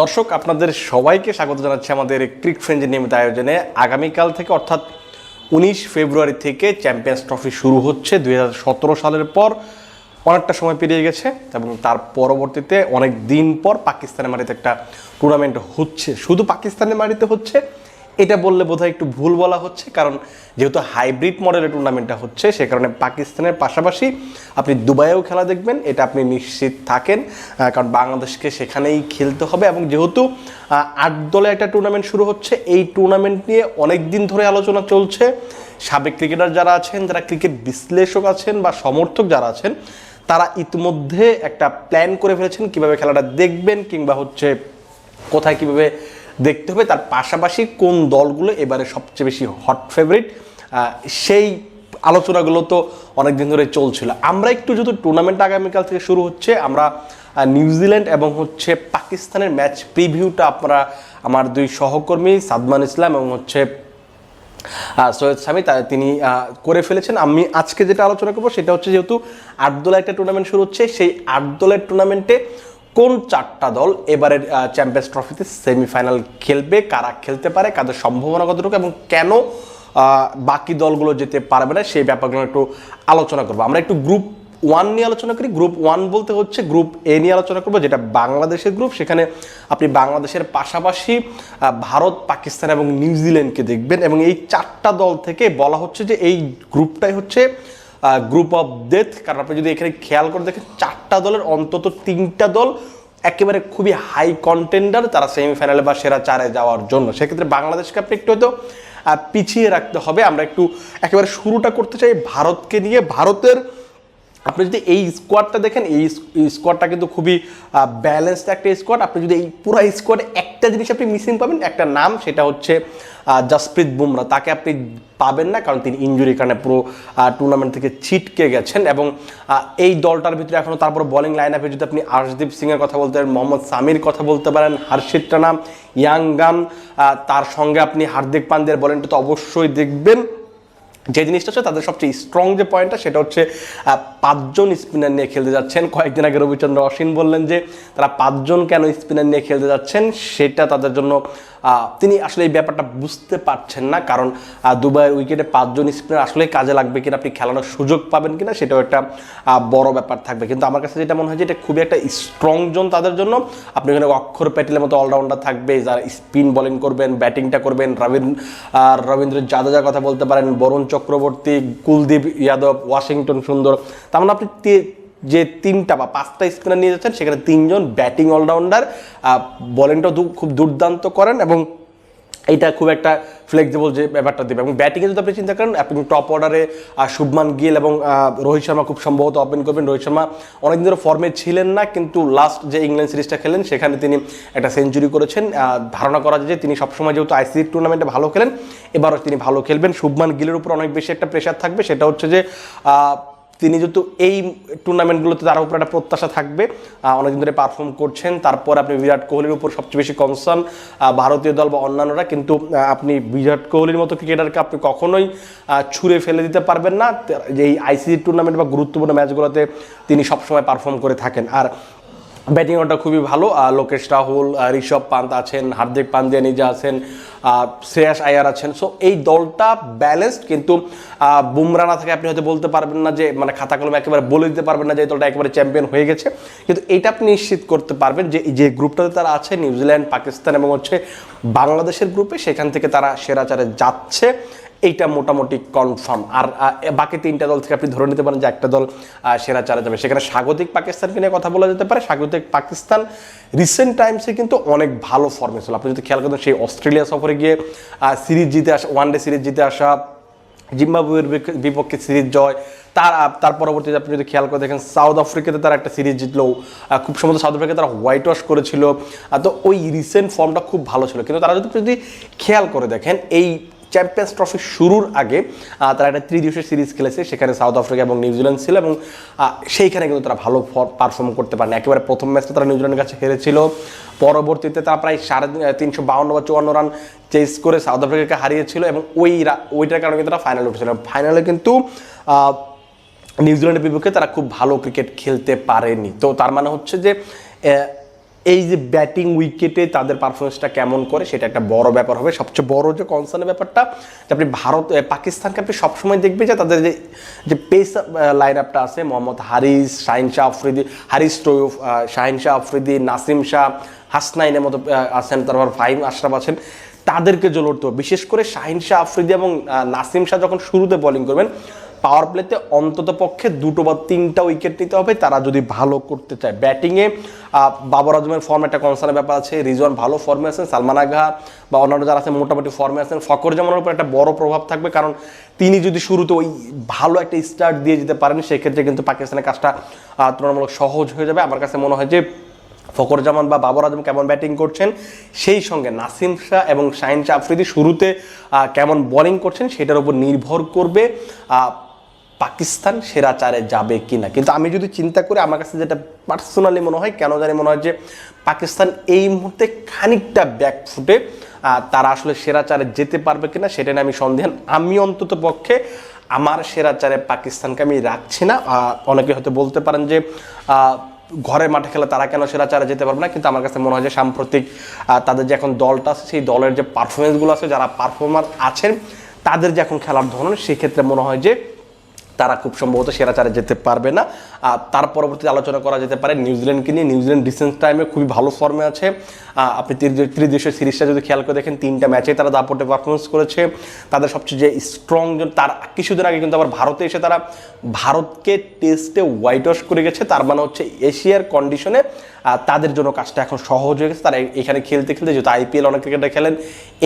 দর্শক, আপনাদের সবাইকে স্বাগত জানাচ্ছি আমাদের ক্রিক ফ্রেঞ্জের নিয়মিত আয়োজনে। আগামীকাল থেকে অর্থাৎ উনিশ ফেব্রুয়ারি থেকে চ্যাম্পিয়ন্স ট্রফি শুরু হচ্ছে। দুই হাজার সতেরো সালের পর অনেকটা সময় পেরিয়ে গেছে এবং তার পরবর্তীতে অনেক দিন পর পাকিস্তানের মাটিতে একটা টুর্নামেন্ট হচ্ছে। শুধু পাকিস্তানের মাটিতে হচ্ছে এটা বললে বোধহয় একটু ভুল বলা হচ্ছে, কারণ যেহেতু হাইব্রিড মডেলের টুর্নামেন্টটা হচ্ছে, সে কারণে পাকিস্তানের পাশাপাশি আপনি দুবাইয়েও খেলা দেখবেন, এটা আপনি নিশ্চিত থাকেন কারণ বাংলাদেশকে সেখানেই খেলতে হবে এবং যেহেতু আট দলে একটা টুর্নামেন্ট শুরু হচ্ছে, এই টুর্নামেন্ট নিয়ে অনেক দিন ধরে আলোচনা চলছে। সাবেক ক্রিকেটার যারা আছেন, যারা ক্রিকেট বিশ্লেষক আছেন বা সমর্থক যারা আছেন, তারা ইতিমধ্যে একটা প্ল্যান করে ফেলেছেন কীভাবে খেলাটা দেখবেন কিংবা হচ্ছে কোথায় কীভাবে দেখতে হবে তার পাশাপাশি কোন দলগুলো এবারে সবচেয়ে বেশি হট ফেভারিট সেই আলোচনাগুলো তো অনেক দিন ধরে চলছিল। আমরা একটু যেহেতু টুর্নামেন্ট আগামীকাল থেকে শুরু হচ্ছে, আমরা নিউজিল্যান্ড এবং হচ্ছে পাকিস্তানের ম্যাচ প্রিভিউটা আপনারা, আমার দুই সহকর্মী সাদমান ইসলাম এবং হচ্ছে সৈয়দ সামি তা তিনি করে ফেলেছেন। আমি আজকে যেটা আলোচনা করব সেটা হচ্ছে যেহেতু আট দলের একটা টুর্নামেন্ট শুরু হচ্ছে, সেই আট দলের টুর্নামেন্টে কোন চারটা দল এবারের চ্যাম্পিয়ন্স ট্রফিতে সেমিফাইনাল খেলবে, কারা খেলতে পারে, কাদের সম্ভাবনা কতটুকু এবং কেন বাকি দলগুলো যেতে পারবে না, সেই ব্যাপারগুলো একটু আলোচনা করব। আমরা একটু গ্রুপ ওয়ান নিয়ে আলোচনা করি। গ্রুপ ওয়ান বলতে হচ্ছে গ্রুপ এ নিয়ে আলোচনা করব, যেটা বাংলাদেশের গ্রুপ সেখানে আপনি বাংলাদেশের পাশাপাশি ভারত, পাকিস্তান এবং নিউজিল্যান্ডকে দেখবেন এবং এই চারটা দল থেকে বলা হচ্ছে যে এই গ্রুপটাই হচ্ছে গ্রুপ অফ ডেথ কারণ আপনি যদি এখানে খেয়াল করে দেখেন, চারটা দলের অন্তত তিনটা দল একেবারে খুবই হাই কন্টেন্ডার তারা সেমিফাইনালে বা সেরা চারে যাওয়ার জন্য। সেক্ষেত্রে বাংলাদেশকে আপনি একটু হয়তো পিছিয়ে রাখতে হবে। আমরা একটু একেবারে শুরুটা করতে চাই ভারতকে নিয়ে। ভারতের আপনি যদি এই স্কোয়াডটা দেখেন, এই স্কোয়াডটা কিন্তু খুবই ব্যালেন্সড একটা স্কোয়াড আপনি যদি এই পুরো স্কোয়াডে একটা জিনিস আপনি মিসিং পাবেন, একটা নাম সেটা হচ্ছে জসপ্রীত বুমরা তাকে আপনি পাবেন না, কারণ তিনি ইঞ্জুরির কারণে পুরো টুর্নামেন্ট থেকে ছিটকে গেছেন এবং এই দলটার ভিতরে এখনও তারপর বলিং লাইন আপে যদি আপনি আর্শদীপ সিংয়ের কথা বলতে পারেন, মোহাম্মদ সামির কথা বলতে পারেন হার্ষিত রানা ইয়াংগান তার সঙ্গে আপনি হার্দিক পান্ডের বোলিংটা তো অবশ্যই দেখবেন। যে জিনিসটা হচ্ছে তাদের সবচেয়ে স্ট্রং যে পয়েন্টটা সেটা হচ্ছে পাঁচজন স্পিনার নিয়ে খেলতে যাচ্ছেন। কয়েকদিন আগে রবিচন্দ্র অশ্বিন বললেন যে তারা পাঁচজন কেন স্পিনার নিয়ে খেলতে যাচ্ছেন সেটা তাদের জন্য তিনি আসলে এই ব্যাপারটা বুঝতে পারছেন না। কারণ দুবাইয়ের উইকেটে পাঁচজন স্পিনার আসলে কাজে লাগবে কিনা, আপনি খেলানোর সুযোগ পাবেন কিনা সেটাও একটা বড় ব্যাপার থাকবে। কিন্তু আমার কাছে যেটা মনে হয় যে এটা খুবই একটা স্ট্রং জোন তাদের জন্য। আপনি এখানে অক্ষর প্যাটেলের মতো অলরাউন্ডার থাকবে, যারা স্পিন বোলিং করবেন ব্যাটিংটা করবেন। রবীন্দ্র রবীন্দ্র জাদেজার কথা বলতে পারেন, বরুণ চক্রবর্তী, কুলদীপ যাদব ওয়াশিংটন সুন্দর। তার মানে আপনি যে তিনটা বা পাঁচটা স্পিনার নিয়ে যাচ্ছেন, সেখানে তিনজন ব্যাটিং অলরাউন্ডার বোলিংটাও খুব দুর্দান্ত করেন এবং এইটা খুব একটা ফ্লেক্সিবল যে ব্যাপারটা দেবে। এবং ব্যাটিংয়ে যদি আপনি চিন্তা করেন, আপনি টপ অর্ডারে শুভমান গিল এবং রোহিত শর্মা খুব সম্ভবত ওপেন করবেন। রোহিত শর্মা অনেকদিন ধরে ফর্মে ছিলেন না, কিন্তু লাস্ট যে ইংল্যান্ড সিরিজটা খেলেন, সেখানে তিনি একটা সেঞ্চুরি করেছেন। ধারণা করা যায় যে তিনি সবসময় যেহেতু আইসিসি টুর্নামেন্টে ভালো খেলেন, এবারও তিনি ভালো খেলবেন। শুভমান গিলের উপর অনেক বেশি একটা প্রেশার থাকবে। সেটা হচ্ছে যে তিনি যেহেতু এই টুর্নামেন্টগুলোতে তার উপর একটা প্রত্যাশা থাকবে অনেকদিন ধরে পারফর্ম করছেন, তারপর আপনি বিরাট কোহলির উপর সবচেয়ে বেশি কনসার্ন ভারতীয় দল বা অন্যান্যরা, কিন্তু আপনি বিরাট কোহলির মতো ক্রিকেটারকে আপনি কখনোই ছুঁড়ে ফেলে দিতে পারবেন না। যে এই আইসিসি টুর্নামেন্ট বা গুরুত্বপূর্ণ ম্যাচগুলোতে তিনি সবসময় পারফর্ম করে থাকেন। আর ব্যাটিং অর্ডার খুবই ভালো লোকেশ রাহুল ঋষভ পান্ত আছেন, হার্দিক পান্ডিয়া নিজে আছেন শ্রেয়াস আয়ার আছেন। সো এই দলটা ব্যালেন্সড কিন্তু বুমরা না থাকে আপনি হয়তো বলতে পারবেন না যে মানে খাতা কলমে একেবারে বলে দিতে পারবেন না যে, এই দলটা একেবারে চ্যাম্পিয়ন হয়ে গেছে। কিন্তু এটা আপনি নিশ্চিত করতে পারবেন যে যে গ্রুপটাতে তারা আছে, নিউজিল্যান্ড, পাকিস্তান এবং হচ্ছে বাংলাদেশের গ্রুপে সেখান থেকে তারা সেরাচারে যাচ্ছে। এইটা মোটামুটি কনফার্ম আর বাকি তিনটা দল থেকে আপনি ধরে নিতে পারেন যে একটা দল সেরা চারে যাবে। সেখানে স্বাগতিক পাকিস্তানকে নিয়ে কথা বলা যেতে পারে। স্বাগতিক পাকিস্তান রিসেন্ট টাইমসে কিন্তু অনেক ভালো ফর্মে ছিল। আপনি যদি খেয়াল করেন, সেই অস্ট্রেলিয়া সফরে গিয়ে সিরিজ জিতে আসা ওয়ান ডে সিরিজ জিতে আসা, জিম্বাবুয়ের বিপক্ষে সিরিজ জয়, তার তার পরবর্তীতে আপনি যদি খেয়াল করে দেখেন, সাউথ আফ্রিকাতে তারা একটা সিরিজ জিতলো। খুব সম্ভবত সাউথ আফ্রিকাতে তারা হোয়াইট ওয়াশ করেছিল। তো ওই রিসেন্ট ফর্মটা খুব ভালো ছিল। কিন্তু তারা যদি যদি খেয়াল করে দেখেন, এই চ্যাম্পিয়ন্স ট্রফি শুরুর আগে তারা একটা ত্রিদিবসের সিরিজ খেলেছে, সেখানে সাউথ আফ্রিকা এবং নিউজিল্যান্ড ছিল এবং সেইখানে কিন্তু তারা ভালো পারফর্ম করতে পারেন। একেবারে প্রথম ম্যাচটা তারা নিউজিল্যান্ডের কাছে হেরেছিল। পরবর্তীতে তারা প্রায় সাড়ে তিনশো বাউন্ন বা চুয়ান্ন রান চেস করে সাউথ আফ্রিকাকে হারিয়েছিল এবং ওই ওইটার কারণে কিন্তু তারা ফাইনালে উঠেছিল। ফাইনালে কিন্তু নিউজিল্যান্ডের বিপক্ষে তারা খুব ভালো ক্রিকেট খেলতে পারেনি। তো তার মানে হচ্ছে যে এই যে ব্যাটিং উইকেটে তাদের পারফরমেন্সটা কেমন করে, সেটা একটা বড় ব্যাপার হবে। সবচেয়ে বড় যে কনসার্নের ব্যাপারটা, যে আপনি ভারত পাকিস্তানকে আপনি সবসময় দেখবে যে তাদের যে যে পেস লাইন আপটা আছে, মোহাম্মদ হারিস, শাহিন শাহ আফ্রিদি, হারিস টয়ুফ শাহিন শাহ আফ্রিদি, নাসিম শাহ, হাসনাইনের মতো আছেন, তারপর ফাহিম আশরাফ আছেন, তাদেরকে জ্বলতে হবে। বিশেষ করে শাহিন শাহ আফ্রিদি এবং নাসিম শাহ যখন শুরুতে বোলিং করবেন পাওয়ার প্লেতে অন্তত পক্ষে দুটো বা তিনটা উইকেট নিতে হবে। তারা যদি ভালো করতে চায় ব্যাটিংয়ে বাবর আজমের ফর্ম একটা কনসার্নের ব্যাপার আছে। রিজওয়ান ভালো ফর্মে আছেন, সালমান আঘা বা অন্যান্য যারা আছেন, মোটামুটি ফর্মে আছেন। ফকর জামানের উপর একটা বড় প্রভাব থাকবে কারণ তিনি যদি শুরুতে ওই ভালো একটা স্টার্ট দিয়ে যেতে পারেন, সেক্ষেত্রে কিন্তু পাকিস্তানের কাজটা তুলনামূলক সহজ হয়ে যাবে। আমার কাছে মনে হয় যে ফকর জামান বা বাবর আজম কেমন ব্যাটিং করছেন, সেই সঙ্গে নাসিম শাহ এবং শাহিন শাহ আফ্রিদি শুরুতে কেমন বোলিং করছেন, সেটার উপর নির্ভর করবে। পাকিস্তান সেরা চারে যাবে কিনা। কিন্তু আমি যদি চিন্তা করি, আমার কাছে যেটা পার্সোনালি মনে হয়, কেন জানি মনে হয় যে পাকিস্তান এই মুহূর্তে খানিকটা ব্যাকফুটে তারা আসলে সেরা চারে যেতে পারবে কিনা সেটা নিয়ে আমি সন্দেহান আমি অন্তত পক্ষে আমার সেরা চারে পাকিস্তানকে আমি রাখছি না। অনেকে হয়তো বলতে পারেন যে ঘরে মাঠে খেলা তারা কেন সেরা চারে যেতে পারবে না, কিন্তু আমার কাছে মনে হয় যে সাম্প্রতিক তাদের যে এখন দলটা আছে, সেই দলের যে পারফরমেন্সগুলো আছে, যারা পারফর্মার আছেন, তাদের যে এখন খেলার ধরন, সেক্ষেত্রে মনে হয় যে তারা খুব সম্ভবত সেরা চারে যেতে পারবে না। আর তার পরবর্তীতে আলোচনা করা যেতে পারে নিউজিল্যান্ডকে নিয়ে। নিউজিল্যান্ড ডিসেন্স টাইমে খুবই ভালো ফর্মে আছে। আপনি ত্রি- ত্রিদেশীয় সিরিজটা যদি খেয়াল করে দেখেন, তিনটা ম্যাচে তারা দাপটে পারফরমেন্স করেছে। তাদের সবচেয়ে যে স্ট্রং তার কিছুদিন আগে কিন্তু আবার ভারতে এসে তারা ভারতকে টেস্টে হোয়াইট ওয়াশ করে গেছে। তার মানে হচ্ছে এশিয়ার কন্ডিশনে তাদের জন্য কাজটা এখন সহজ হয়ে গেছে। তারা এখানে খেলতে খেলতে যেহেতু আইপিএল অনেক ক্রিকেটার খেলেন,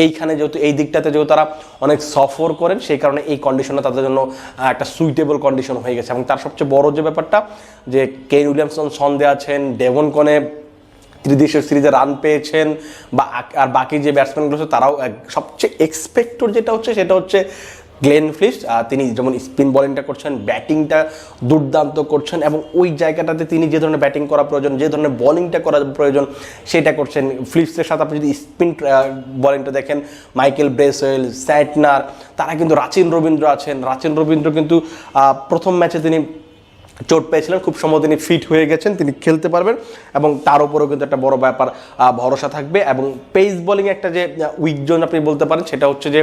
এইখানে যেহেতু, এই দিকটাতে যেহেতু তারা অনেক সফর করেন, সেই কারণে এই কন্ডিশনে তাদের জন্য একটা সুইটেবল কন্ডিশন হয়ে গেছে। এবং তার সবচেয়ে বড় যে ব্যাপারটা, যে কেন উইলিয়ামসন সন্দে আছেন ডেভন কনে ত্রিদেশীয় সিরিজে রান পেয়েছেন, বা আর বাকি যে ব্যাটসম্যানগুলো তারাও সবচেয়ে এক্সপেক্টর যেটা হচ্ছে, সেটা হচ্ছে গ্লেন ফ্লিস তিনি যেমন স্পিন বলিংটা করছেন ব্যাটিংটা দুর্দান্ত করছেন এবং ওই জায়গাটাতে তিনি যে ধরনের ব্যাটিং করা প্রয়োজন, যে ধরনের বলিংটা করা প্রয়োজন, সেটা করছেন। ফ্লিপসের সাথে আপনি যদি স্পিন বলিংটা দেখেন মাইকেল ব্রেসওয়েল স্যাটনার তারা কিন্তু রাচিন রবীন্দ্র আছেন। রাচিন রবীন্দ্র কিন্তু প্রথম ম্যাচে তিনি চোট পেয়েছিলেন, খুব সম্ভব তিনি ফিট হয়ে গেছেন, তিনি খেলতে পারবেন এবং তার উপরেও কিন্তু একটা বড় ব্যাপার ভরসা থাকবে এবং পেস বোলিং একটা যে উইক জোন আপনি বলতে পারেন, সেটা হচ্ছে যে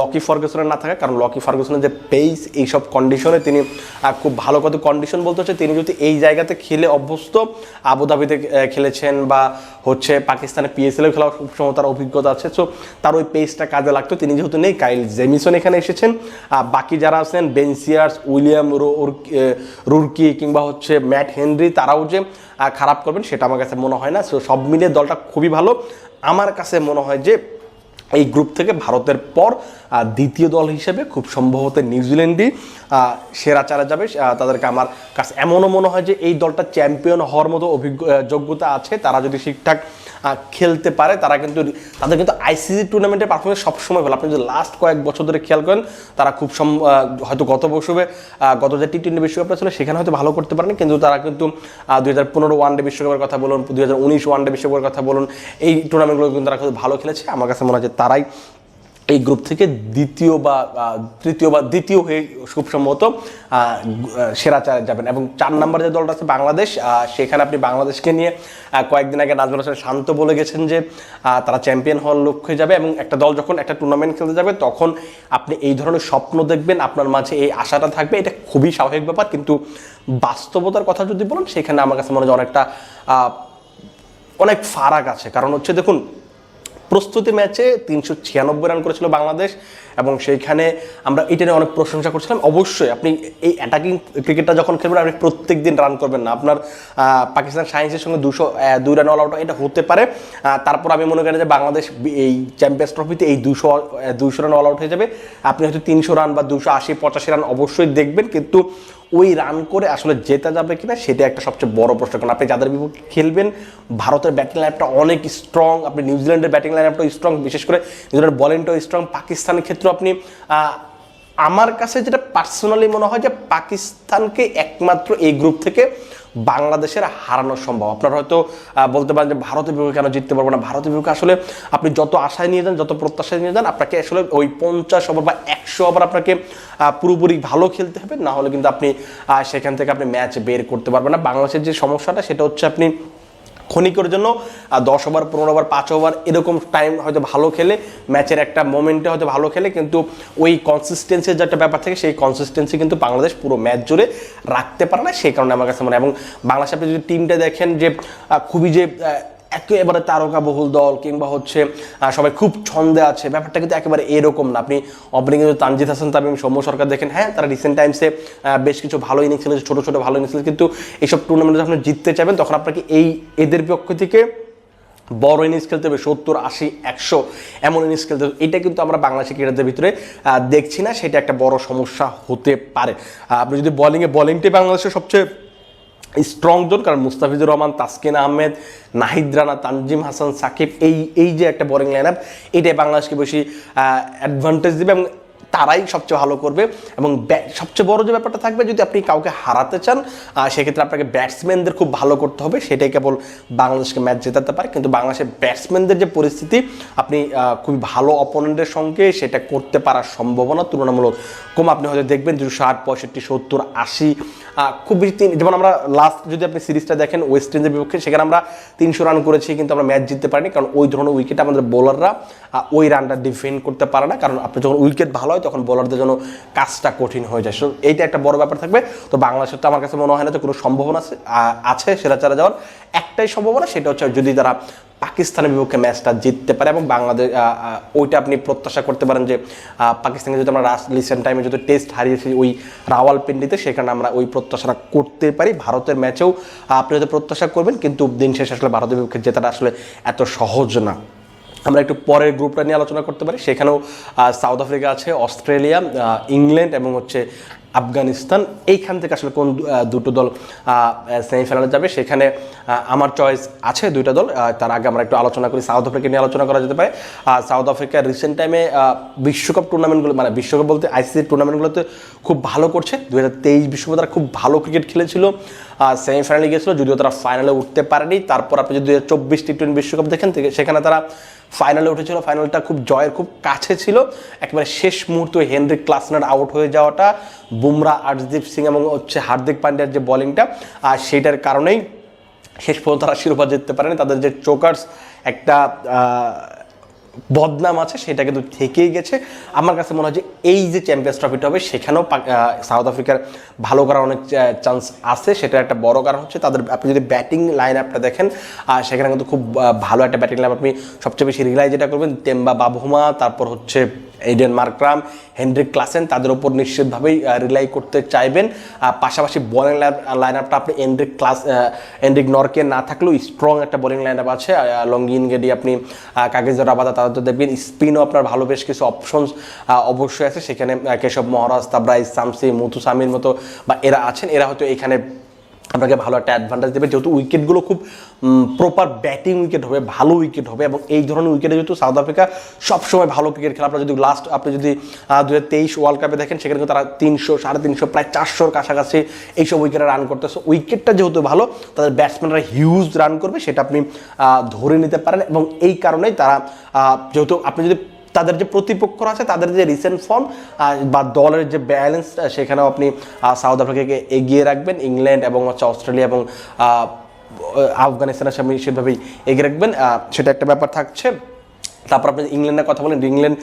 লকি ফার্গুসনের না থাকা, কারণ লকি ফার্গুসনের যে পেস এইসব কন্ডিশনে তিনি খুব ভালো কত কন্ডিশন বলতে হচ্ছে, তিনি যদি এই জায়গাতে খেলে অভ্যস্ত, আবুধাবিতে খেলেছেন বা হচ্ছে পাকিস্তানে পিএসএল খেলা খুব সম্ভব তার অভিজ্ঞতা আছে সো তার ওই পেসটা কাজে লাগতো, তিনি যেহেতু নেই কাইল জেমিসন এখানে এসেছেন বাকি যারা আছেন বেনসিয়ার্স উইলিয়াম রো- রুরকি কিংবা হচ্ছে ম্যাট হেনরি, তারাও যে খারাপ করবেন, সেটা আমার কাছে মনে হয় না। সো সব মিলিয়ে দলটা খুবই ভালো। আমার কাছে মনে হয় যে, এই গ্রুপ থেকে ভারতের পর দ্বিতীয় দল হিসেবে খুব সম্ভবত নিউজিল্যান্ডই সেরা চারা যাবে। তাদেরকে আমার কাছে এমনও মনে হয় যে, এই দলটা চ্যাম্পিয়ন হওয়ার মতো অভিজ্ঞ যোগ্যতা আছে। তারা যদি ঠিকঠাক খেলতে পারে, তারা কিন্তু তাদের কিন্তু আইসিসি টুর্নামেন্টের পারফরমেন্স সবসময় ভালো। আপনি যদি লাস্ট কয়েক বছর ধরে খেয়াল করেন, তারা খুব সম হয়তো গত বছরে গত যে টি টোয়েন্টি বিশ্বকাপটা ছিল, সেখানে হয়তো ভালো করতে পারেনি। কিন্তু তারা কিন্তু দুই হাজার পনেরো ওয়ান ওয়ানডে বিশ্বকাপের কথা বলুন, দুই হাজার উনিশ ওয়ান ডে বিশ্বকাপের কথা বলুন, এই টুর্নামেন্টগুলো কিন্তু তারা খুব ভালো খেলেছে। আমার কাছে মনে হয় যে তারাই এই গ্রুপ থেকে দ্বিতীয় বা তৃতীয় বা দ্বিতীয় হয়ে খুব সম্ভবত সেরা চারে যাবেন। এবং চার নম্বর যে দলটা আছে বাংলাদেশ সেখানে আপনি বাংলাদেশকে নিয়ে কয়েকদিন আগে নাজমুল হাসান শান্ত বলে গেছেন যে তারা চ্যাম্পিয়ন হওয়ার লক্ষ্যে যাবে এবং একটা দল যখন একটা টুর্নামেন্ট খেলতে যাবে, তখন আপনি এই ধরনের স্বপ্ন দেখবেন, আপনার মাঝে এই আশাটা থাকবে। এটা খুবই স্বাভাবিক ব্যাপার, কিন্তু বাস্তবতার কথা যদি বলেন, সেখানে আমার কাছে মনে হয় অনেকটা অনেক ফারাক আছে। কারণ হচ্ছে দেখুন প্রস্তুতি ম্যাচে তিনশো ছিয়ানব্বই রান করেছিল বাংলাদেশ এবং সেইখানে আমরা এটা নিয়ে অনেক প্রশংসা করছিলাম। অবশ্যই আপনি এই অ্যাটাকিং ক্রিকেটটা যখন খেলবেন, আপনি প্রত্যেক দিন রান করবেন না। আপনার পাকিস্তান সায়েন্সের সঙ্গে দুশো দুই রান অল আউট এটা হতে পারে। তারপর আমি মনে করি যে বাংলাদেশ এই চ্যাম্পিয়ন্স ট্রফিতে এই দুশো দুশো রান অল আউট হয়ে যাবে। আপনি হয়তো তিনশো রান বা দুশো আশি, পঁচাশি রান অবশ্যই দেখবেন। কিন্তু ওই রান করে আসলে জেতা যাবে কিনা সেটা একটা সবচেয়ে বড় প্রশ্ন। কারণ আপনি যাদের বিপক্ষে খেলবেন, ভারতের ব্যাটিং লাইনটা অনেক স্ট্রং আপনি নিউজিল্যান্ডের ব্যাটিং লাইনটা স্ট্রং বিশেষ করে নিউজিল্যান্ডের বলিংটাও স্ট্রং পাকিস্তানের ক্ষেত্রে আপনি আমার কাছে যেটা পার্সোনালি মনে হয় যে পাকিস্তানকে একমাত্র এই গ্রুপ থেকে বাংলাদেশের হারানো সম্ভব। আপনারা হয়তো বলতে পারেন যে ভারতের বিপক্ষে কেন জিততে পারব না? ভারতের বিপক্ষে আসলে আপনি যত আশায় নিয়ে যান, যত প্রত্যাশায় নিয়ে যান, আপনাকে আসলে ওই পঞ্চাশ ওভার বা একশো ওভার আপনাকে পুরোপুরি ভালো খেলতে হবে। না হলে কিন্তু আপনি সেখান থেকে আপনি ম্যাচ বের করতে পারবেন না। বাংলাদেশের যে সমস্যাটা, সেটা হচ্ছে আপনি ক্ষণিকের জন্য, আর দশ ওভার, পনেরো ওভার, পাঁচ ওভার, এরকম টাইম হয়তো ভালো খেলে ম্যাচের একটা মোমেন্টে হয়তো ভালো খেলে, কিন্তু ওই কনসিস্টেন্সির যে একটা ব্যাপার থাকে, সেই কনসিস্টেন্সি কিন্তু বাংলাদেশ পুরো ম্যাচ জুড়ে রাখতে পারে না, সেই কারণে আমার কাছে মনে হয়। এবং বাংলাদেশ আপনি যদি টিমটা দেখেন যে খুবই যে একেবারে তারকা বহুল দল কিংবা হচ্ছে সবাই খুব ছন্দে আছে। ব্যাপারটা কিন্তু একেবারে এরকম না। আপনি ওপেনিং কিন্তু তানজিদ হাসান, তামিম, সৌম্য সরকার দেখেন হ্যাঁ তারা রিসেন্ট টাইমসে বেশ কিছু ভালো ইনিংস খেলেছে, ছোটো ছোটো ভালো ইনিংস খেলেছে। কিন্তু এইসব টুর্নামেন্টে যখন জিততে চাইবেন, তখন আপনাকে এই এদের পক্ষ থেকে বড় ইনিংস খেলতে হবে, সত্তর, আশি, একশো এমন ইনিংস খেলতে হবে। এটা কিন্তু আমরা বাংলাদেশি ক্রিকেটারদের ভিতরে দেখছি না। সেটা একটা বড় সমস্যা হতে পারে। আপনি যদি বলিংয়ে বলিংটাই বাংলাদেশের সবচেয়ে স্ট্রং জোন, কারণ মুস্তাফিজুর রহমান, তাসকিন আহমেদ, নাহিদ রানা, তানজিম হাসান, সাকিব, এই এই যে একটা বোরিং লাইন আপ এটাই বাংলাদেশকে বেশি অ্যাডভান্টেজ দেবে এবং তারাই সবচেয়ে ভালো করবে এবং সবচেয়ে বড় যে ব্যাপারটা থাকবে, যদি আপনি কাউকে হারাতে চান সেক্ষেত্রে আপনাকে ব্যাটসম্যানদের খুব ভালো করতে হবে। সেটাই কেবল বাংলাদেশকে ম্যাচ জেতাতে পারে। কিন্তু বাংলাদেশের ব্যাটসম্যানদের যে পরিস্থিতি, আপনি খুবই ভালো অপোনেন্টের সঙ্গে সেটা করতে পারার সম্ভাবনা তুলনামূলক কম। আপনি হয়তো দেখবেন দুশো ষাট, পঁয়ষট্টি, সত্তর, আশি খুব বেশি তিন যেমন আমরা লাস্ট যদি আপনি সিরিজটা দেখেন ওয়েস্ট ইন্ডিজের বিপক্ষে, সেখানে আমরা তিনশো রান করেছি, কিন্তু আমরা ম্যাচ জিততে পারিনি। কারণ ওই ধরনের উইকেট আমাদের বোলাররা ওই রানটা ডিফেন্ড করতে পারে না। কারণ আপনি যখন উইকেট ভালো হয় তখন বোলারদের জন্য কাজটা কঠিন হয়ে যায়। এইটা একটা বড় ব্যাপার থাকবে। তো বাংলাদেশের তো আমার কাছে মনে হয় না যে কোনো সম্ভাবনা আছে সেরা চারা যাওয়ার একটাই সম্ভাবনা, সেটা হচ্ছে যদি তারা পাকিস্তানের বিপক্ষে ম্যাচটা জিততে পারে এবং বাংলাদেশ ওইটা আপনি প্রত্যাশা করতে পারেন যে পাকিস্তানকে যদি আমরা রিসেন্ট টাইমে যদি টেস্ট হারিয়েছি ওই রাওয়ালপিন্ডিতে, সেখানে আমরা ওই প্রত্যাশাটা করতে পারি। ভারতের ম্যাচেও আপনি হয়তো প্রত্যাশা করবেন, কিন্তু দিন শেষে আসলে ভারতের বিপক্ষে জেতাটা আসলে এত সহজ না। আমরা একটু পরের গ্রুপটা নিয়ে আলোচনা করতে পারি। সেখানেও সাউথ আফ্রিকা আছে, অস্ট্রেলিয়া ইংল্যান্ড এবং হচ্ছে আফগানিস্তান। এইখান থেকে আসলে কোন দুটো দল সেমিফাইনালে যাবে, সেখানে আমার চয়েস আছে দুইটা দল। তার আগে আমরা একটু আলোচনা করি, সাউথ আফ্রিকা নিয়ে আলোচনা করা যেতে পারে। সাউথ আফ্রিকা রিসেন্ট টাইমে বিশ্বকাপ টুর্নামেন্টগুলো মানে বিশ্বকাপ বলতে আইসিসি টুর্নামেন্টগুলোতে খুব ভালো করছে। দু হাজার তেইশ বিশ্বকাপে তারা খুব ভালো ক্রিকেট খেলেছিল। সেমিফাইনালে গিয়েছিল, যদিও তারা ফাইনালে উঠতে পারেনি। তারপর আপনি যদি দু হাজার চব্বিশ টি টোয়েন্টি বিশ্বকাপ দেখেন সেখানে তারা ফাইনালে উঠেছিল ফাইনালটা খুব জয়ের, খুব কাছে ছিল। একেবারে শেষ মুহূর্তে হেনরি ক্লাসনার আউট হয়ে যাওয়াটা বুমরা, আর্শদীপ সিং এবং হচ্ছে হার্দিক পান্ডিয়ার যে বলিংটা আর সেইটার কারণেই শেষ পর্যন্ত তারা শিরোপা জিততে পারেনি। তাদের যে চোকার্স একটা বদনাম আছে, সেটা কিন্তু থেকেই গেছে। আমার কাছে মনে হয় যে এই যে চ্যাম্পিয়ন্স ট্রফিটা হবে, সেখানেও সাউথ আফ্রিকার ভালো করার অনেক চান্স আছে। সেটা একটা বড় কারণ হচ্ছে তাদের, আপনি যদি ব্যাটিং লাইন আপটা দেখেন আর সেখানে কিন্তু খুব ভালো একটা ব্যাটিং লাইন আপনি সবচেয়ে বেশি রিলাই যেটা করবেন তেম্বা বাবহুমা তারপর হচ্ছে এইডেন মার্ক্রাম হেনরিক ক্লাসেন তাদের উপর নিশ্চিতভাবেই রিলাই করতে চাইবেন। আহ, পাশাপাশি বোলিং লাইন আপটা আপনি এন্ড্রিক ক্লাস এন্ড্রিক নরকে না থাকলেও স্ট্রং একটা বোলিং লাইন আপ আছে লঙ্গিন গেডি আপনি কাগজ রাবাদা তাদের তো দেখবেন স্পিনও আপনার ভালো বেশ কিছু অপশনস অবশ্যই আছে। সেখানে কেশব মহারাজ তাবরা সামসি মুতু সামির মতো বা এরা আছেন। এরা হয়তো এখানে আপনাকে ভালো একটা অ্যাডভান্টেজ দেবে। যেহেতু উইকেটগুলো খুব প্রপার ব্যাটিং উইকেট হবে, ভালো উইকেট হবে এবং এই ধরনের উইকেটে যেহেতু সাউথ আফ্রিকা সবসময় ভালো ক্রিকেট খেলা। আপনারা যদি লাস্ট আপনি যদি দু হাজার তেইশ ওয়ার্ল্ড কাপে দেখেন, সেখানে তারা তিনশো, সাড়ে তিনশো, প্রায় চারশোর কাছাকাছি এইসব উইকেটে রান করতেছে উইকেটটা যেহেতু ভালো, তাদের ব্যাটসম্যানরা হিউজ রান করবে, সেটা আপনি ধরে নিতে পারেন এবং এই কারণেই তারা যেহেতু আপনি যদি তাদের যে প্রতিপক্ষরা আছে তাদের যে রিসেন্ট ফর্ম বা দলের যে ব্যালেন্স সেখানেও আপনি সাউথ আফ্রিকাকে এগিয়ে রাখবেন। ইংল্যান্ড এবং হচ্ছে অস্ট্রেলিয়া এবং আফগানিস্তানের সামনে সেভাবেই এগিয়ে রাখবেন। সেটা একটা ব্যাপার থাকছে। তারপর আপনি ইংল্যান্ডের কথা বলেন, ইংল্যান্ড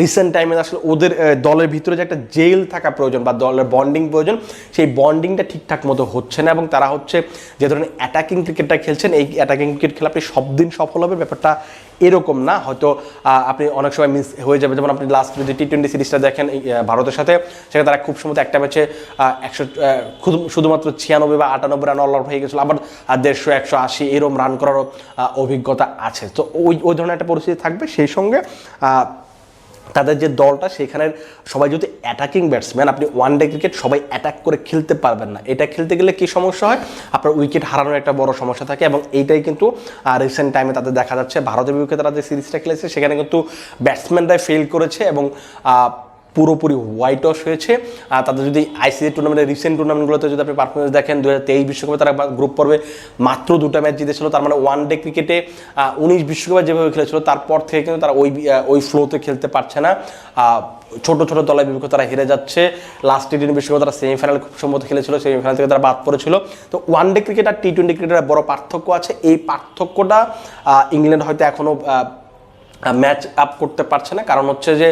রিসেন্ট টাইমে আসলে ওদের দলের ভিতরে যে একটা জেল থাকা প্রয়োজন বা দলের বন্ডিং প্রয়োজন, সেই বন্ডিংটা ঠিকঠাক মতো হচ্ছে না এবং তারা হচ্ছে যে ধরনের অ্যাটাকিং ক্রিকেটটা খেলছেন, এই অ্যাটাকিং ক্রিকেট খেলে আপনি সব দিন সফল হবে, ব্যাপারটা এরকম না, হয়তো আপনি অনেক সময় মিস হয়ে যাবে। যেমন আপনি লাস্ট যদি টি টোয়েন্টি সিরিজটা দেখেন ভারতের সাথে, সেখানে তারা খুব সময় একটা ম্যাচে একশো শুধুমাত্র ছিয়ানব্বই বা আটানব্বই রান অল আউট হয়ে গেছিল, আবার দেড়শো, একশো আশি এরম রান করারও অভিজ্ঞতা আছে। তো ওই ওই ধরনের একটা পরিস্থিতি থাকবে। সেই সঙ্গে তাদের যে দলটা সেখানের সবাই যদি অ্যাটাকিং ব্যাটসম্যান আপনি ওয়ান ডে ক্রিকেট সবাই অ্যাটাক করে খেলতে পারবেন না। এটা খেলতে গেলে কি সমস্যা হয়? আপনার উইকেট হারানোর একটা বড় সমস্যা থাকে এবং এইটাই কিন্তু রিসেন্ট টাইমে তাদের দেখা যাচ্ছে। ভারতের বিপক্ষে তারা যে সিরিজটা খেলেছে, সেখানে কিন্তু ব্যাটসম্যানরাই ফেল করেছে এবং পুরোপুরি হোয়াইট ওয়াশ হয়েছে। আর তাদের যদি আইসিসি টুর্নামেন্টের রিসেন্ট টুর্নামেন্টগুলোতে যদি আপনি পারফরমেন্স দেখেন দু হাজার তেইশ বিশ্বকাপে তারা গ্রুপ পর্বে মাত্র দুটো ম্যাচ জিতেছিল। তার মানে ওয়ান ডে ক্রিকেটে উনিশ বিশ্বকাপে যেভাবে খেলেছিল, তারপর থেকে কিন্তু তারা ওই ওই ফ্লোতে খেলতে পারছে না। ছোট ছোট দলের বিপক্ষে তারা হেরে যাচ্ছে। লাস্ট টি টোয়েন্টি বিশ্বকাপে তারা সেমিফাইনাল খুব সম্ভবত খেলেছিল সেমিফাইনাল থেকে তারা বাদ পড়েছিল। তো ওয়ান ডে ক্রিকেট আর টি টোয়েন্টি ক্রিকেটের বড় পার্থক্য আছে। এই পার্থক্যটা ইংল্যান্ড হয়তো এখনও ম্যাচ আপ করতে পারছে না। কারণ হচ্ছে যে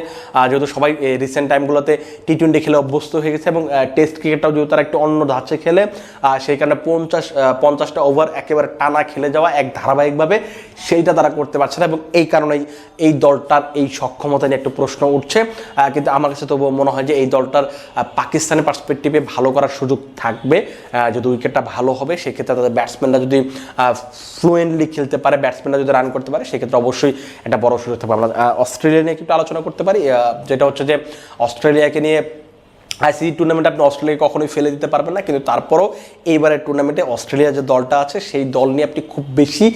যেহেতু সবাই রিসেন্ট টাইমগুলোতে টি টোয়েন্টি খেলে অভ্যস্ত হয়ে গেছে এবং টেস্ট ক্রিকেটটাও যেহেতু তারা একটু অন্য ধাঁচে খেলে সেই কারণে পঞ্চাশ পঞ্চাশটা ওভার একেবারে টানা খেলে যাওয়া এক ধারাবাহিকভাবে সেইটা তারা করতে পারছে না এবং এই কারণেই এই দলটার এই সক্ষমতা নিয়ে একটু প্রশ্ন উঠছে। কিন্তু আমার কাছে তবুও মনে হয় যে এই দলটার পাকিস্তানের পার্সপেক্টিভে ভালো করার সুযোগ থাকবে। যদি উইকেটটা ভালো হবে, সেক্ষেত্রে তাদের ব্যাটসম্যানরা যদি ফ্লুয়েন্টলি খেলতে পারে ব্যাটসম্যানরা যদি রান করতে পারে, সেক্ষেত্রে অবশ্যই একটা বড় সুযোগ থাকবে আমরা অস্ট্রেলিয়া নিয়ে একটু আলোচনা করতে পারি। যেটা হচ্ছে যে অস্ট্রেলিয়াকে নিয়ে আইসিসি টুর্নামেন্টে আপনি অস্ট্রেলিয়া কখনোই ফেলে দিতে পারবেন না। কিন্তু তারপরও এইবারের টুর্নামেন্টে অস্ট্রেলিয়া যে দলটা আছে, সেই দল নিয়ে আপনি খুব বেশি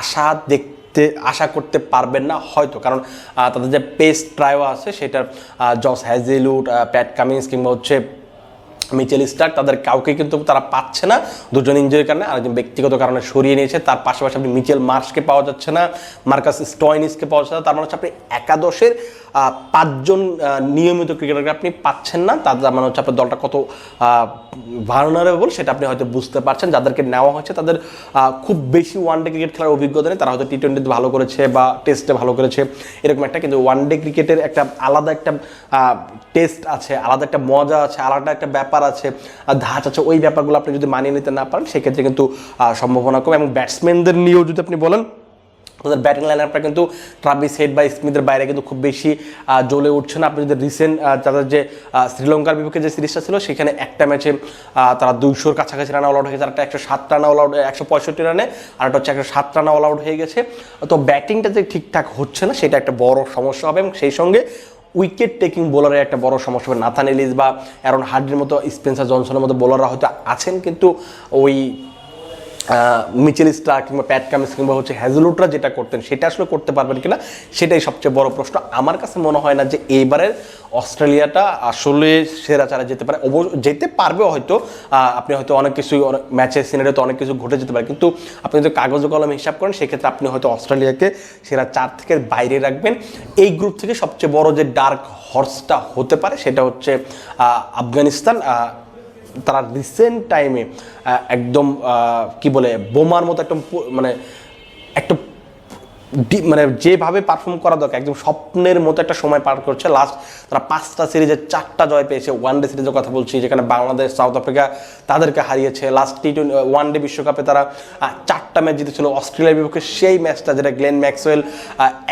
আশা দেখতে, আশা করতে পারবেন না হয়তো। কারণ তাদের যে পেস ট্রায়ও আছে, সেটার জস হ্যাজেলুড প্যাট কামিন্স কিংবা হচ্ছে মিচেল স্টার তাদের কাউকে কিন্তু তারা পাচ্ছে না। দুজন ইঞ্জুরির কারণে আর একজন ব্যক্তিগত কারণে সরিয়ে নিয়েছে। তার পাশাপাশি আপনি মিচেল মার্শকে পাওয়া যাচ্ছে না মার্কাস স্টয়নিসকে পাওয়া যাচ্ছে না। তার মানে হচ্ছে আপনি একাদশের পাঁচজন নিয়মিত ক্রিকেটারকে আপনি পাচ্ছেন না। তাদের মানে হচ্ছে আপনার দলটা কত ভার্নারেবল সেটা আপনি হয়তো বুঝতে পারছেন। যাদেরকে নেওয়া হচ্ছে তাদের খুব বেশি ওয়ান ডে ক্রিকেট খেলার অভিজ্ঞতা নেই। তারা হয়তো টি টোয়েন্টিতে ভালো করেছে বা টেস্টে ভালো করেছে, এরকম একটা। কিন্তু ওয়ান ডে ক্রিকেটের একটা আলাদা একটা টেস্ট আছে, আলাদা একটা মজা আছে, আলাদা একটা ব্যাপার আছে ধাঁচ আছে। ওই ব্যাপারগুলো আপনি যদি মানিয়ে নিতে না পারেন, সেক্ষেত্রে কিন্তু সম্ভাবনা কম। এবং ব্যাটসম্যানদের নিয়েও যদি আপনি বলেন ওদের ব্যাটিং লাইন আপটা কিন্তু ট্রাভিস হেড বা স্মিথের বাইরে কিন্তু খুব বেশি জ্বলে উঠছে না। আপনি যদি রিসেন্ট তাদের যে শ্রীলঙ্কার বিপক্ষে যে সিরিজটা ছিল, সেখানে একটা ম্যাচে তারা দুইশোর কাছাকাছি রান অল আউট হয়ে গেছে। একটা একশো সাত রান অল আউট একশো পঁয়ষট্টি রানে, আর একটা হচ্ছে একশো সাত রান অল আউট হয়ে গেছে। তো ব্যাটিংটা যে ঠিকঠাক হচ্ছে না, সেটা একটা বড় সমস্যা হবে এবং সেই সঙ্গে উইকেট টেকিং বোলারের একটা বড় সমস্যা হবে। নাথান এলিস বা অ্যারন হার্ডির মতো স্পেন্সার জনসনের মতো বোলাররা হয়তো আছেন, কিন্তু ওই মিচেল স্টার কিংবা প্যাট কামিন্স কিংবা হচ্ছে হ্যাজলুটরা যেটা করতেন, সেটা আসলে করতে পারবেন কিনা, সেটাই সবচেয়ে বড় প্রশ্ন। আমার কাছে মনে হয় না যে এইবারের অস্ট্রেলিয়াটা আসলে সেরা চারা যেতে পারে। অবশ্য যেতে পারবে হয়তো আপনি হয়তো অনেক কিছু ম্যাচের সিনারিতে অনেক কিছু ঘটে যেতে পারে, কিন্তু আপনি যদি কাগজ কলমে হিসাব করেন, সেক্ষেত্রে আপনি হয়তো অস্ট্রেলিয়াকে সেরা চার থেকে বাইরে রাখবেন। এই গ্রুপ থেকে সবচেয়ে বড় যে ডার্ক হর্সটা হতে পারে, সেটা হচ্ছে আফগানিস্তান তারা রিসেন্ট টাইমে একদম কি বলে, বোমার মতো একদম মানে একটা মানে যেভাবে পারফর্ম করা দরকার, একদম স্বপ্নের মতো একটা সময় পার করছে। লাস্ট তারা পাঁচটা সিরিজে চারটা জয় পেয়েছে ওয়ান ডে সিরিজের কথা বলছি, যেখানে বাংলাদেশ সাউথ আফ্রিকা তাদেরকে হারিয়েছে। Last T twenty one day বিশ্বকাপে তারা চারটা ম্যাচ জিতেছিল। অস্ট্রেলিয়ার বিপক্ষে সেই ম্যাচটা যেটা গ্লেন ম্যাক্সওয়েল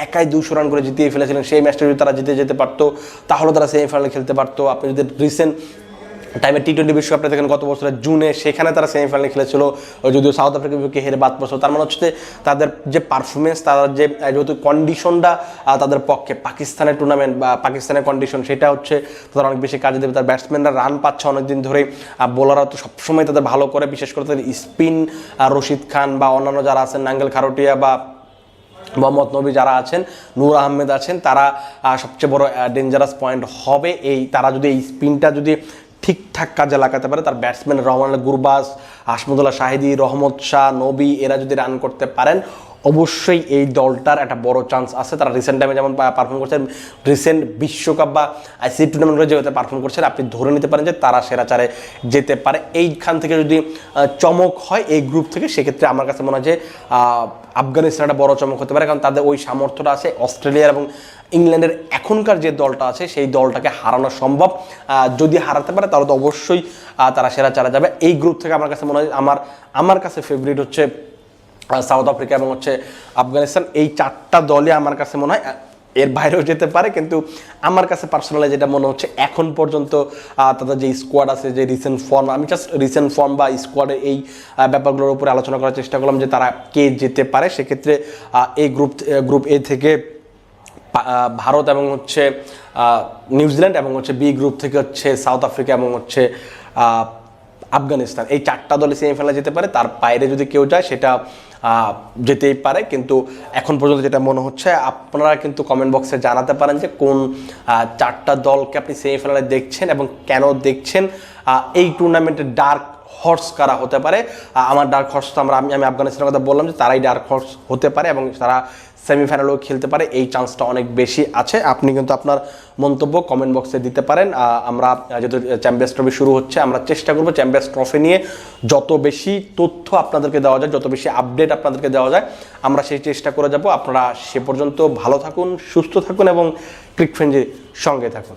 একাই দুশো রান করে জিতিয়ে ফেলেছিলেন, সেই ম্যাচটা যদি তারা জিতে যেতে পারতো, তাহলে তারা সেমিফাইনালে খেলতে পারতো। আপনি যদি রিসেন্ট টাইমে টি টোয়েন্টি বিশ্বকাপটা দেখেন গত বছরের জুনে, সেখানে তারা সেমিফাইনালে খেলেছিল। যদিও সাউথ আফ্রিকার বিপক্ষে হেরে বাদ পড়ছিল। তার মানে হচ্ছে তাদের যে পারফরমেন্স তাদের যে যেহেতু কন্ডিশনটা তাদের পক্ষে পাকিস্তানের টুর্নামেন্ট বা পাকিস্তানের কন্ডিশন সেটা হচ্ছে তাদের অনেক বেশি কাজে দেবে। তার ব্যাটসম্যানরা রান পাচ্ছে অনেকদিন ধরে বোলাররা তো সবসময় তাদের ভালো করে, বিশেষ করে তাদের স্পিন রশিদ খান বা অন্যান্য যারা আছেন, নাঙ্গেল খারোটিয়া বা মোহাম্মদ নবী যারা আছেন, নূর আহমেদ আছেন, তারা সবচেয়ে বড় ডেঞ্জারাস পয়েন্ট হবে এই, তারা যদি এই স্পিনটা যদি ঠিকঠাক কাজে লাগাতে পারে। তার ব্যাটসম্যান রহমান গুরবাস আসমদুল্লাহ শাহিদি, রহমত শাহ, নবী, এরা যদি রান করতে পারেন অবশ্যই এই দলটার একটা বড় চান্স আছে। তারা রিসেন্ট টাইমে যেমন পারফর্ম করছেন রিসেন্ট বিশ্বকাপ বা আইসিসি টুর্নামেন্টে যেহেতু পারফর্ম করছেন, আপনি ধরে নিতে পারেন যে তারা সেরা চারে যেতে পারে। এইখান থেকে যদি চমক হয় এই গ্রুপ থেকে, সেক্ষেত্রে আমার কাছে মনে হয় যে আফগানিস্তান একটা বড় চমক হতে পারে। কারণ তাদের ওই সামর্থ্যটা আছে, অস্ট্রেলিয়ার এবং ইংল্যান্ডের এখনকার যে দলটা আছে, সেই দলটাকে হারানো সম্ভব। যদি হারাতে পারে, তাহলে তো অবশ্যই তারা সেরা চারা যাবে। এই গ্রুপ থেকে আমার কাছে মনে হয়, আমার আমার কাছে ফেভারিট হচ্ছে সাউথ আফ্রিকা এবং হচ্ছে আফগানিস্তান, এই চারটা দলে আমার কাছে মনে হয় এর বাইরেও যেতে পারে, কিন্তু আমার কাছে পার্সোনালি যেটা মনে হচ্ছে, এখন পর্যন্ত তাদের যে স্কোয়াড আছে, যে রিসেন্ট ফর্ম আমি জাস্ট রিসেন্ট ফর্ম বা স্কোয়াডের এই ব্যাপারগুলোর উপরে আলোচনা করার চেষ্টা করলাম যে তারা কে যেতে পারে। সেক্ষেত্রে এই গ্রুপ গ্রুপ এ থেকে ভারত এবং হচ্ছে নিউজিল্যান্ড এবং হচ্ছে বি গ্রুপ থেকে হচ্ছে সাউথ আফ্রিকা এবং হচ্ছে আফগানিস্তান। এই চারটা দলে সেমিফাইনালে যেতে পারে, তার বাইরে যদি কেউ যায় সেটা যেতেই পারে। কিন্তু এখন পর্যন্ত যেটা মনে হচ্ছে, আপনারা কিন্তু কমেন্ট বক্সে জানাতে পারেন যে কোন চারটা দলকে আপনি সেমিফাইনালে দেখছেন এবং কেন দেখছেন। এই টুর্নামেন্টের ডার্ক হর্স কারা হতে পারে? আমার ডার্ক হর্স তো আমরা, আমি আমি আফগানিস্তানের কথা বললাম যে তারাই ডার্ক হর্স হতে পারে এবং তারা সেমিফাইনালেও খেলতে পারে, এই চান্সটা অনেক বেশি আছে। আপনি কিন্তু আপনার মন্তব্য কমেন্ট বক্সে দিতে পারেন। আমরা যেহেতু চ্যাম্পিয়ন্স ট্রফি শুরু হচ্ছে, আমরা চেষ্টা করব চ্যাম্পিয়ন্স ট্রফি নিয়ে যত বেশি তথ্য আপনাদেরকে দেওয়া যায়, যত বেশি আপডেট আপনাদেরকে দেওয়া যায়, আমরা সেই চেষ্টা করে যাব। আপনারা সে পর্যন্ত ভালো থাকুন, সুস্থ থাকুন এবং ক্রিক সঙ্গে থাকুন।